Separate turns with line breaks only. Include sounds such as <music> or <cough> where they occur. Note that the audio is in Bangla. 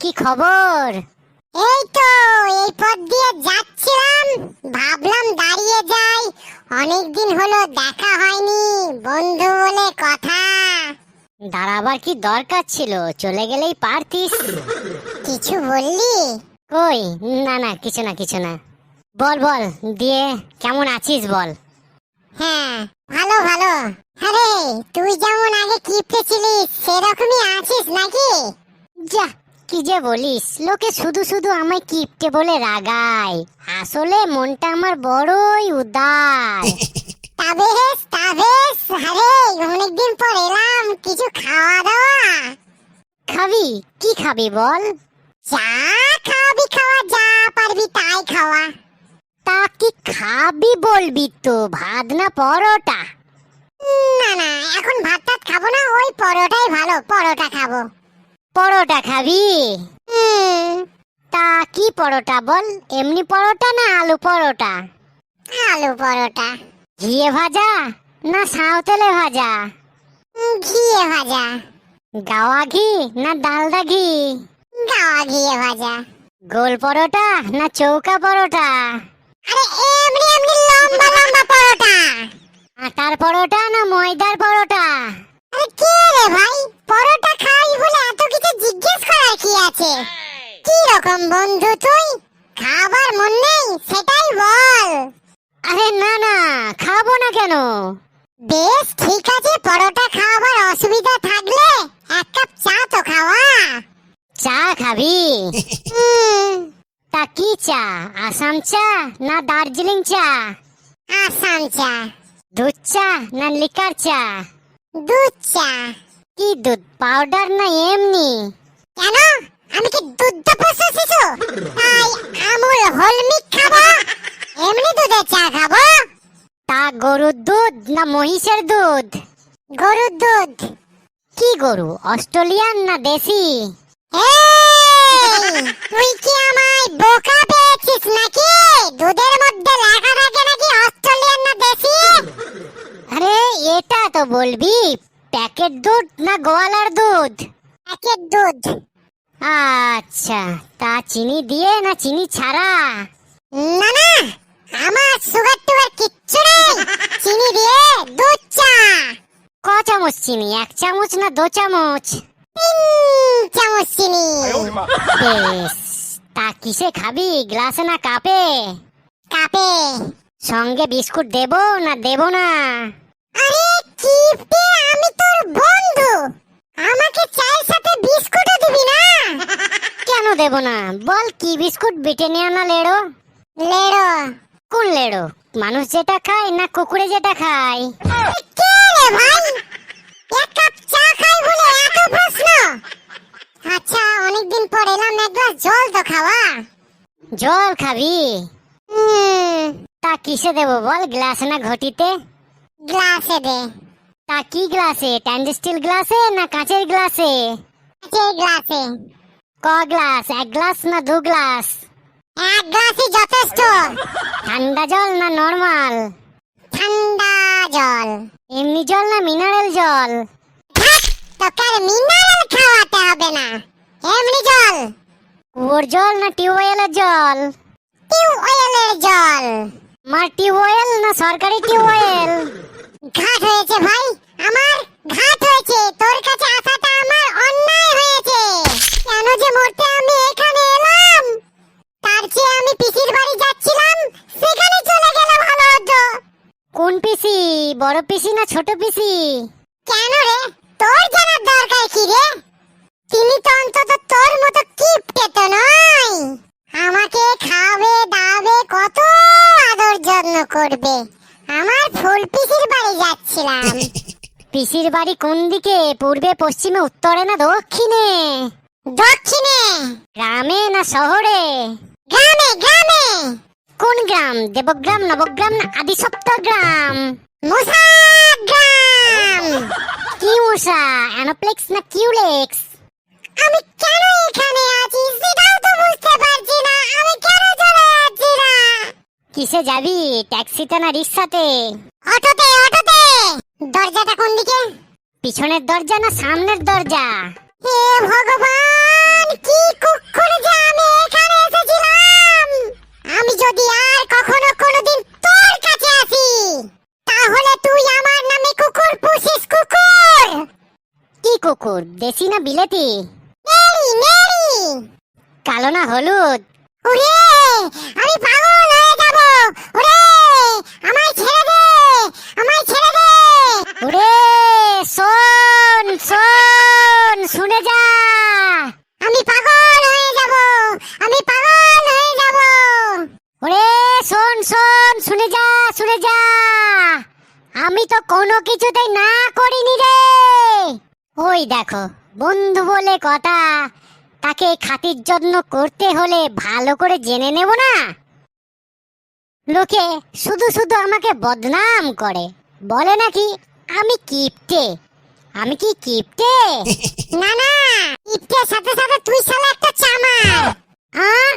কি খবর?
এই তো এই পথ দিয়ে যাচ্ছিলাম। ভাবলাম দাঁড়িয়ে যাই। অনেকদিন হলো দেখা হয়নি বন্ধু বলে কথা।
দাঁড়াবার কি দরকার ছিল? চলে গেলেই পারতিস।
কিছু বললি?
কই? না না কিছু না কিছু না। বল বল দিয়ে কেমন আছিস বল।
হ্যাঁ ভালো ভালো। আরে তুই যেমন আগে কিপটে ছিলিস সেরকমই আছিস নাকি?
যা কি যে বলিস? লোকে শুধু শুধু আমায় কিপটে বলে রাগায়। আসলে মনটা আমার বড়ই উদার। <laughs>
তাবেশ তাবেশ আরে অনেকদিন পর এলাম কিছু খাওয়া দাওয়া?
খাবি? কি খাবি বল?
যা খাবি খাওয়া যা পারবি তাই খাওয়া।
তা কি খাবি বলবি তো ভাত না পরোটা?
না না এখন ভাত টাত খাব না ওই পরোটাই ভালো পরোটা খাব।
পরোটা খাবি? তা কি পরোটা বল? এমনি পরোটা না আলু পরোটা?
আলু পরোটা।
ঘিয়ে ভাজা না সাও তেলে ভাজা?
ঘিয়ে ভাজা।
গাওয়া ঘি না ডালদা ঘি?
গাওয়া ঘিয়ে ভাজা।
গোল পরোটা না চৌকা পরোটা?
আরে এমনি এমনি লম্বা লম্বা পরোটা।
আটার পরোটা না ময়দার পরোটা?
আরে কে রে ভাই পরোটা খাই বলে এত কিছু জিজ্ঞেস করার কি আছে কি রকম বন্ধু তুই? খাবার মন নেই সেটাই বল।
আরে না না খাব না কেন?
বেশ ঠিক আছে পরোটা খাওয়াবার অসুবিধা থাকলে এক কাপ চা তো খাওয়া।
চা খাবি? তা কি চা আসাম চা না দার্জিলিং চা?
আসাম চা।
দুধ চা না লিকার চা?
দুধ চা।
কি দুধ পাউডার না এমনি?
কেন? আমি কি দুধ তাই হলমিক খাব? এমনি দুধের চা খাব?
তা গরুর দুধ না মহিষের দুধ?
গরুর দুধ।
কি গরু, অস্ট্রেলিয়ান না দেশি?
তুই কি আমায় বোকা পেয়েছিস নাকি? দুধের মধ্যে লেখা থাকে নাকি অস্ট্রেলিয়ান না দেশি?
আরে, এটা তো বলবি, প্যাকেট দুধ না গোয়ালার দুধ?
প্যাকেট দুধ।
আচ্ছা তা চিনি দিয়ে না চিনি ছাড়া?
না না আমার সুগার টুগার কিচ্ছু নেই। চিনি দিয়ে দুধ চা।
ক চামচ চিনি? এক চামচ না দো চামচ?
তিন চামচ চিনি।
বেশ তা কিসে খাবি? গ্লাসে না কাপে?
কাপে।
সঙ্গে বিস্কুট দেবো না দেবো না?
আরে কিপটে আমি তোর বন্ধু। আমাকে চায়ের সাথে বিস্কুটও দিবি না?
দেবো না। বল কি বিস্কুট ব্রিটানিয়া না লেড়ো?
লেরো
কোন লেড়ো? মানুষ যেটা খায় না কুকুরে যেটা খায়?
কে রে ভাই? এক কাপ চা খাই বলে এত প্রশ্ন। আচ্ছা অনেকদিন পর এলাম এক গ্লাস জল তো খাওয়া।
জল খাবি? তা কিসে দেবো বল গ্লাস না ঘটিতে?
গ্লাসে দে।
তা কি গ্লাসে স্টিল গ্লাসে না কাঁচের গ্লাসে?
সেই গ্লাসে।
ক গ্লাস? এক গ্লাস না দু গ্লাস?
এক গ্লাসই যথেষ্ট।
ঠান্ডা জল না নর্মাল?
ঠান্ডা জল।
এমনি জল না মিনারেল জল?
তোকে মিনারেল খাওয়াতে হবে না। এমনি জল।
কুয়োর জল না টিউবওয়েলের জল?
টিউবওয়েলের জল।
মার টিউবওয়েল না সরকারি টিউবওয়েল?
ঘাট হয়েছে ভাই আমার ঘাট হয়েছে। তোর কাছে আসাটা আমার অন্যায় হয়েছে কেন যে মরতে আমি এখানে এলাম তার চেয়ে আমি পিসির বাড়ি যাচ্ছিলাম সেখানে চলে গেলে ভালো হতো
কোন পিসি বড় পিসি না ছোট পিসি?
কেন রে? তোর জানার দরকার কি রে? তিনি তো অন্তত তোর মতো কিপটে তো নয়। আমাকে খাবে দাবে কত আদর যত্ন করবে। আমার ফুল পিসির বাড়ি যাচ্ছিলাম। <laughs>
পিসির বাড়ি কোন দিকে? পূর্বে পশ্চিমে উত্তরে না দক্ষিণে?
দক্ষিণে।
গ্রামে না শহরে?
গ্রামে গ্রামে।
কোন গ্রাম? দেবগ্রাম নবগ্রাম না আদি গ্রাম?
মুসা গ্রাম
কি মশা অ্যানোপ্লেক্স না কিউলেক্স?
আমি কেন এখানে আছি সেটাও তো বুঝতে পারছি না। আমি কেন চলে যাচ্ছি না?
কিসে যাবি? ট্যাক্সিতে না রিক্সাতে?
অটোতে অটোতে! দরজাটা কোন দিকে?
পিছনের দরজা না সামনের দরজা?
হে ভগবান, কি কুক্ষণ যে আমি এখানে এসেছিলাম! আমি যদি আর কখনো কোনোদিন তাহলে তুই আমার নামে কুকুর পুষিস, কুকুর!
কি কুকুর? দেশি না বিলেতি?
নেড়ি নেড়ি!
কালো না হলুদ?
ওরে, আমি পাগল হয়ে যাব! ওরে, আমায় ছেড়ে দে! আমায় ছেড়ে দে!
ওরে, শোন শোন, শুনে যা!
আমি পাগল হয়ে যাব! আমি পাগল হয়ে যাব!
ওরে, শোন শোন, শুনে যা! শুনে যা আমি তো কোনো কিছুতেই না করিনি রে। ওই দেখো বন্ধু বলে কথা তাকে খাতির যত্ন করতে হলে ভালো করে জেনে নেব না। লোকে শুধু শুধু আমাকে বদনাম করে বলে নাকি আমি কিপটে। আমি কি কিপটে? <laughs>
না না কিপটে সাথে সাথে তুই শালা একটা চামার। হ্যাঁ